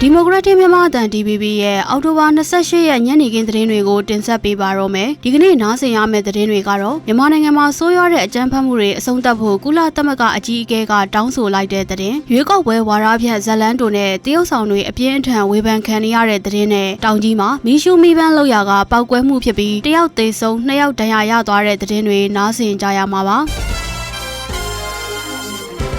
ဒီမိုကရက်တစ်မြန်မာအသံ DVB ရဲ့အောက်တိုဘာ28ရက်ညနေခင်းသတင်းတွေကိုတင်ဆက်ပေးပါတော့မယ်။ဒီကနေ့နားဆင်ရမယ့်သတင်းတွေကတော့မြန်မာနိုင်ငံမှာဆိုးရွားတဲ့အကြမ်းဖက်မှုတွေအဆုံးသတ်ဖို့ကုလသမဂ္ဂအကြီးအကဲကတောင်းဆိုလိုက်တဲ့သတင်း။ရွေးကောက်ပွဲဝါဒဖြန့်ဇက်လန်းတိုနဲ့တရုတ်ဆောင်တွေအပြင်းအထန်ဝေဖန်ခံနေရတဲ့သတင်းနဲ့တောင်ကြီးမှာမီရှူမီပန်းလောက်ရကပောက်ကွဲမှုဖြစ်ပြီးတယောက်သေဆုံးနှစ်ယောက်ဒဏ်ရာရသွားတဲ့သတင်းတွေနားဆင်ကြရမှာပါ။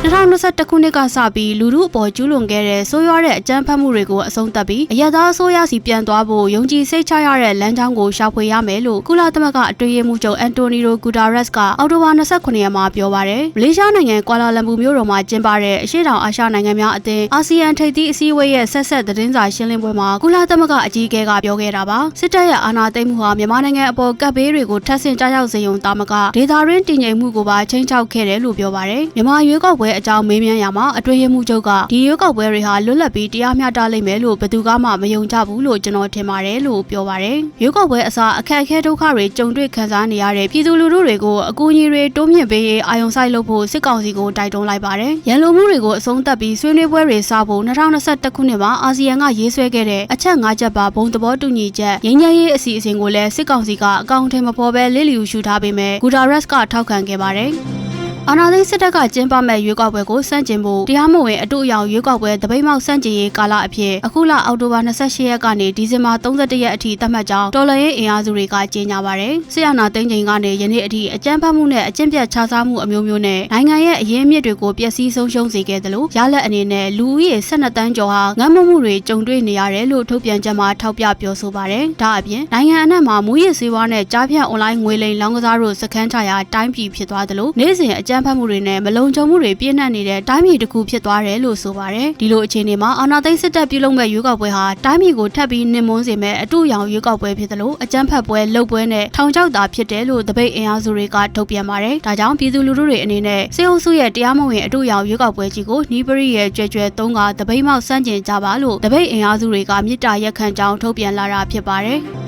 2021ခုနှစ်ကစပြီးလူမှုအပေါ်ကျူးလွန်ခဲ့တဲ့ဆိုးရွားတဲ့အကြမ်းဖက်မှုတွေကိုအဆုံးသတ်ပြီးအရသာအစိုးရစီပြန်သွားဖို့ယုံကြည်စိတ်ချရတဲ့လမ်းကြောင်းကိုရှာဖွေရမယ်လို့ကုလသမဂ္ဂအတွင်းရေးမှူးချုပ်အန်တိုနီယိုဂူတာရက်စ်ကအောက်တိုဘာ29ရက်မှာပြောပါတယ်။မလေးရှားနိုင်ငံကွာလာလမ်ပူမြို့တော်မှာကျင်းပတဲ့အရှေ့တောင်အာရှနိုင်ငံများအသင်းအာဆီယံထိပ်သီးအစည်းအဝေးရဲ့ဆက်ဆက်သတင်းစာရှင်းလင်းပွဲမှာကုလသမဂ္ဂအကြီးအကဲကပြောခဲ့တာပါ။စစ်တပ်ရဲ့အာဏာသိမ်းမှုဟာမြန်မာနိုင်ငံအပေါ်ကပ်ဘေးတွေကိုထပ်ဆင့်ကြားရောက်စေုံတာမကဒေသရင်းတည်ငြိမ်မှုကိုပါချိန်ချောက်ခဲ့တယ်လို့ပြောပါတယ်။မြန်မာရွေးကောက်ပွဲအကြောင်းမေးမြန်းရာမှာအတွင်းရေးမှူးချုပ်ကဒီရွေးကောက်ပွဲတွေဟာလွတ်လပ်ပြီးတရားမျှတလိမ့်မယ်လို့ဘယ်သူကမှမယုံကြဘူးလို့ကျွန်တော်ထင်ပါတယ်လို့ပြောပါတယ်။ရွေးကောက်ပွဲအစားအခက်အခဲဒုက္ခတွေကြုံတွေ့ခံစားနေရတဲ့ပြည်သူလူထုတွေကိုအကူအညီတွေတိုးမြင့်ပေးရေးအာရုံစိုက်လုပ်ဖို့စစ်ကောင်စီကိုတိုက်တွန်းလိုက်ပါတယ်။ရန်လိုမှုတွေကိုအဆုံးသတ်ပြီးဆွေးနွေးပွဲတွေစဖို့2021ခုနှစ်မှာအာဆီယံကရေးဆွဲခဲ့တဲ့အချက်၅ချက်ပါဘုံသဘောတူညီချက်ငြိမ်းချမ်းရေးအစီအစဉ်ကိုလည်းစစ်ကောင်စီကအကောင့်ထဲမပေါ်ဘဲလစ်လျူရှုထားပေမဲ့ဂူဒါရက်စ်ကထောက်ခံခဲ့ပါတယ်။ အာနာသိန်းစစ်တပ်ကကျင်းပမဲ့ရွေးကောက်ပွဲကိုစန့်ကျင်ဖို့တရားမဝင်အတူအယောင်ရွေးကောက်ပွဲတပိတ်မောက်စန့်ကျင်ရေးကာလအဖြစ်အခုလအောက်တိုဘာ28ရက်ကနေဒီဇင်ဘာ31ရက်အထိသတ်မှတ်ကြောင်းတော်လှန်ရေးအင်အားစုတွေကကြေညာပါတယ်။ဆီယနာသိန်းချိန်ကနေယနေ့အထိအကြမ်းဖက်မှုနဲ့အကျင့်ပြတ်ခြားစားမှုအမျိုးမျိုးနဲ့နိုင်ငံရဲ့အရင်းအမြစ်တွေကိုပျက်စီးဆုံးရှုံးစေခဲ့တယ်လို့ရလက်အနေနဲ့လူဦးရေ12တန်းကျော်ဟာငတ်မမှုတွေကြုံတွေ့နေရတယ်လို့ထုတ်ပြန်ချက်မှာထောက်ပြပြောဆိုပါတယ်။ဒါအပြင်နိုင်ငံအနှံ့မှာမူရစ်ဆေးဝါးနဲ့ကြားဖြတ်အွန်လိုင်းငွေလိမ်လောင်းကစားတို့စခန်းချရာတိုင်းပြည်ဖြစ်သွားတယ်လို့နေ့စဉ်အကြမ်းဖက်မှုတွေနဲ့မလုံခြုံမှုတွေပြည့်နှက်နေတဲ့တိုင်းပြည်တစ်ခုဖြစ်သွားတယ်လို့ဆိုပါတယ်။ဒီလိုအခြေအနေမှာအာဏာသိမ်းစစ်တပ်ပြုလုပ်မဲ့ရွေးကောက်ပွဲဟာတိုင်းပြည်ကိုထပ်ပြီးနှင်မွန်းစေမဲ့အတူရောင်ရွေးကောက်ပွဲဖြစ်တယ်လို့အကြမ်းဖက်ပွဲလှုပ်ပွဲနဲ့ထောင်ချောက်တာဖြစ်တယ်လို့တပိတ်အင်အားစုတွေကထုတ်ပြန်ပါတယ်။ဒါကြောင့်ပြည်သူလူထုတွေအနေနဲ့စေအုပ်စုရဲ့တရားမဝင်အတူရောင်ရွေးကောက်ပွဲကြီးကိုနီးပရိရဲ့ကြွယ်ကြွယ်သုံးကတပိတ်မောက်စန့်ကျင်ကြပါလို့တပိတ်အင်အားစုတွေကမြစ်တာရက်ခံကြောင်းထုတ်ပြန်လာတာဖြစ်ပါတယ်။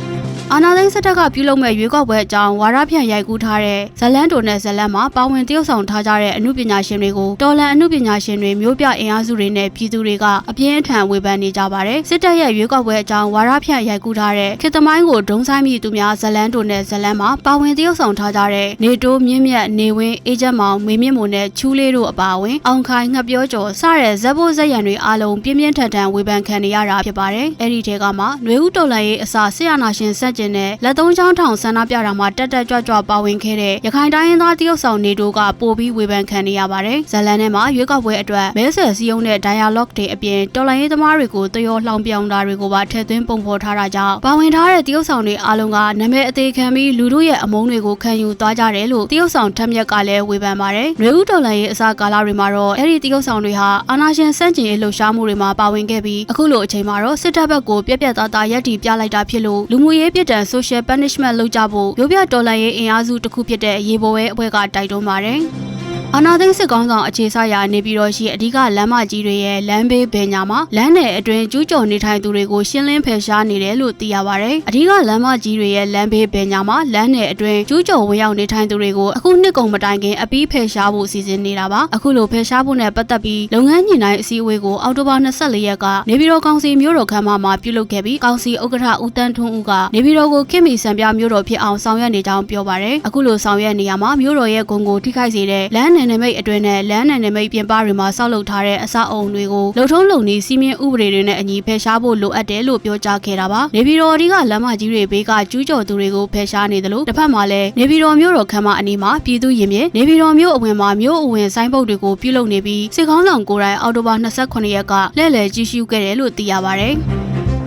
အာနာသိန်းစစ်တပ်ကပြုလုပ်မဲ့ရွေးကောက်ပွဲအကြောင်းဝါရဖြန့်ရိုက်ကူးထားတဲ့ဇလန်းတိုနဲ့ဇလန်းမှာပါဝင်တရုတ်ဆောင်ထားကြတဲ့အမှုပညာရှင်တွေကိုတော်လန်အမှုပညာရှင်တွေမျိုးပြအင်အားစုတွေနဲ့ပြည်သူတွေကအပြင်းအထန်ဝေဖန်နေကြပါတယ်စစ်တပ်ရဲ့ရွေးကောက်ပွဲအကြောင်းဝါရဖြန့်ရိုက်ကူးထားတဲ့ခေတ်သမိုင်းကိုဒုံဆိုင်မိသူများဇလန်းတိုနဲ့ဇလန်းမှာပါဝင်တရုတ်ဆောင်ထားကြတဲ့နေတိုးမြင့်မြတ်နေဝင်းအေဂျင့်မောင်မေမြင့်မို့နဲ့ချူးလေးတို့အပါအဝင်အောင်ခိုင်ငှက်ပြောကျော်စတဲ့ဇက်ဖို့ဇက်ရံတွေအားလုံးပြင်းပြင်းထန်ထန်ဝေဖန်ခံနေရတာဖြစ်ပါတယ်အဲ့ဒီထဲကမှຫນွေဦးတော်လန်ရေးအစာဆရာနာရှင်ဆက်ကျင်တဲ့လက်သုံးချောင်းထောင်ဆန္ဒပြတာမှာတက်တက်ကြွကြွပါဝင်ခဲ့တဲ့ရခိုင်တိုင်းရင်းသားတရုတ်ဆောင်နေတို့ကပို့ပြီးဝေဖန်ခံနေရပါတယ်ဇလန်ထဲမှာရွေးကောက်ပွဲအတွက်မဲဆွယ်စည်းရုံးတဲ့ dialogue တွေအပြင်တော်လိုင်းရေးသမားတွေကိုတရောလှောင်ပြောင်တာတွေကိုပါထည့်သွင်းပုံဖော်ထားတာကြောင့်ပါဝင်ထားတဲ့တရုတ်ဆောင်တွေအားလုံးကနာမည်အသေးခံပြီးလူတို့ရဲ့အမုန်းတွေကိုခံယူသွားကြတယ်လို့တရုတ်ဆောင်ထက်မြက်ကလည်းဝေဖန်ပါတယ်။ရွေဦးတော်လိုင်းရေးအစားကာလတွေမှာတော့အဲ့ဒီတရုတ်ဆောင်တွေဟာအာနာရှင်စန့်ကျင်ရေးလှုပ်ရှားမှုတွေမှာပါဝင်ခဲ့ပြီးအခုလိုအချိန်မှာတော့စစ်တပ်ဘက်ကိုပြက်ပြက်သားသားရက်တီပြလိုက်တာဖြစ်လို့လူမှုရေးပြည်တံ social punishment လုပ်ကြဖို့ရိုးပြတော်လှန်ရေးအင်အားစုတစ်ခုဖြစ်တဲ့ရေပေါ်ဝဲအဖွဲ့ကတိုက်တွန်းပါတယ်။ အာနာသိန်းစစ်ကောင်းဆောင်အခြေဆရာနေပြည်တော်ရှိအဓိကလမ်းမကြီးတွေရဲ့လမ်းဘေးဘယ်ညာမှာလမ်းနယ်အတွင်းကျူးကျော်နေထိုင်သူတွေကိုရှင်းလင်းဖယ်ရှားနေတယ်လို့သိရပါဗျ။အဓိကလမ်းမကြီးတွေရဲ့လမ်းဘေးဘယ်ညာမှာလမ်းနယ်အတွင်းကျူးကျော်ဝင်ရောက်နေထိုင်သူတွေကိုအခုနှစ်ကုန်မတိုင်ခင်အပြီးဖယ်ရှားဖို့စီစဉ်နေတာပါ။အခုလိုဖယ်ရှားဖို့နဲ့ပတ်သက်ပြီးလုပ်ငန်းညှိနှိုင်းအစည်းအဝေးကိုအောက်တိုဘာ24ရက်ကနေပြည်တော်ကောင်စီမြို့တော်ခမ်းမမှာပြုလုပ်ခဲ့ပြီးကောင်စီဥက္ကဋ္ဌဦးတန်းထွန်းဦးကနေပြည်တော်ကိုခင်မီစံပြမြို့တော်ဖြစ်အောင်ဆောင်ရွက်နေကြောင်းပြောပါရယ်။အခုလိုဆောင်ရွက်နေရမှာမြို့တော်ရဲ့ဂုဏ်ကိုထိခိုက်စေတဲ့လမ်းနယ်နိမိတ်အတွင်းနဲ့လမ်းနယ်နိမိတ်ပြင်ပတွေမှာဆောက်လုပ်ထားတဲ့အဆောက်အုံတွေကိုလုံထုံးလုံနည်းစီမင်းဥပဒေတွေနဲ့အညီဖယ်ရှားဖို့လိုအပ်တယ်လို့ပြောကြားခဲ့တာပါနေပြည်တော်အဓိကလမ်းမကြီးတွေဘေးကကျူးကျော်သူတွေကိုဖယ်ရှားနေတယ်လို့တစ်ဖက်မှာလည်းနေပြည်တော်မြို့တော်ခမ်းမအနီးမှာပြည်သူရင်မြေနေပြည်တော်မြို့အဝင်မှာမြို့အဝင်ဆိုင်းပုတ်တွေကိုပြုလုပ်နေပြီးစစ်ကောင်းဆောင်ကိုယ်တိုင်အော်တိုဘာ28ရက်ကလှည့်လည်ကြည့်ရှုခဲ့တယ်လို့သိရပါတယ်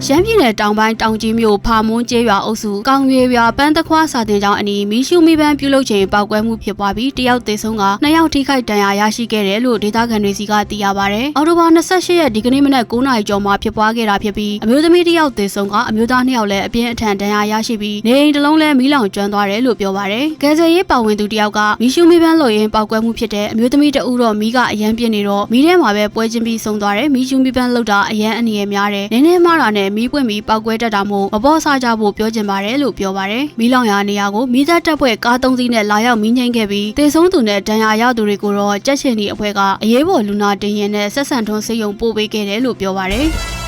ရှမ်းပြည်နယ်တောင်ပိုင်းတောင်ကြီးမြို့ဖာမွန်းကျေးရွာအုပ်စုကောင်းရွေရွာပန်းတခွားစာတင်ကျောင်းအနီးမီရှူမီပန်းပြုလုပ်ချိန်ပောက်ကွဲမှုဖြစ်ပွားပြီးတယောက်သေဆုံးကနှစ်ယောက်ထိခိုက်ဒဏ်ရာရရှိခဲ့တယ်လို့ဒေသခံတွေစီကသိရပါဗျ။အော်တိုဘာ28ရက်ဒီကနေ့မနက်9:00နာရီကျော်မှာဖြစ်ပွားခဲ့တာဖြစ်ပြီးအမျိုးသမီးတယောက်သေဆုံးကအမျိုးသားနှစ်ယောက်လည်းအပြင်းအထန်ဒဏ်ရာရရှိပြီးနေအိမ်တစ်လုံးလည်းမီးလောင်ကျွမ်းသွားတယ်လို့ပြောပါဗျ။ကယ်ဆယ်ရေးပါဝင်သူတယောက်ကမီရှူမီပန်းလို့ရင်ပောက်ကွဲမှုဖြစ်တဲ့အမျိုးသမီးတဦးတော့မီးကအရန်ပြင်းနေတော့မီးထဲမှာပဲပွဲချင်းပြီးဆုံးသွားတယ်မီရှူမီပန်းလောက်တာအရန်အနေရများတယ်နည်းနည်းမှတာနဲ့မီးပွင့်ပြီးပောက်ကွဲပွဲတက်တာမို့မပေါ်ဆကြဖို့ပြောချင်ပါတယ်လို့ပြောပါတယ်။မီးလောင်ရာနေရာကိုမီးသက်တပ်ဖွဲ့ကားသုံးစီးနဲ့လာရောက်မီးငိမ့်ခဲ့ပြီးတေဆုံးသူနဲ့ဒဏ်ရာရသူတွေကိုတော့ကြက်ရှင်ဒီအဖွဲ့ကအရေးပေါ်လူနာတင်ရင်နဲ့ဆက်ဆံထွန်းစေယုံပို့ပေးခဲ့တယ်လို့ပြောပါတယ်။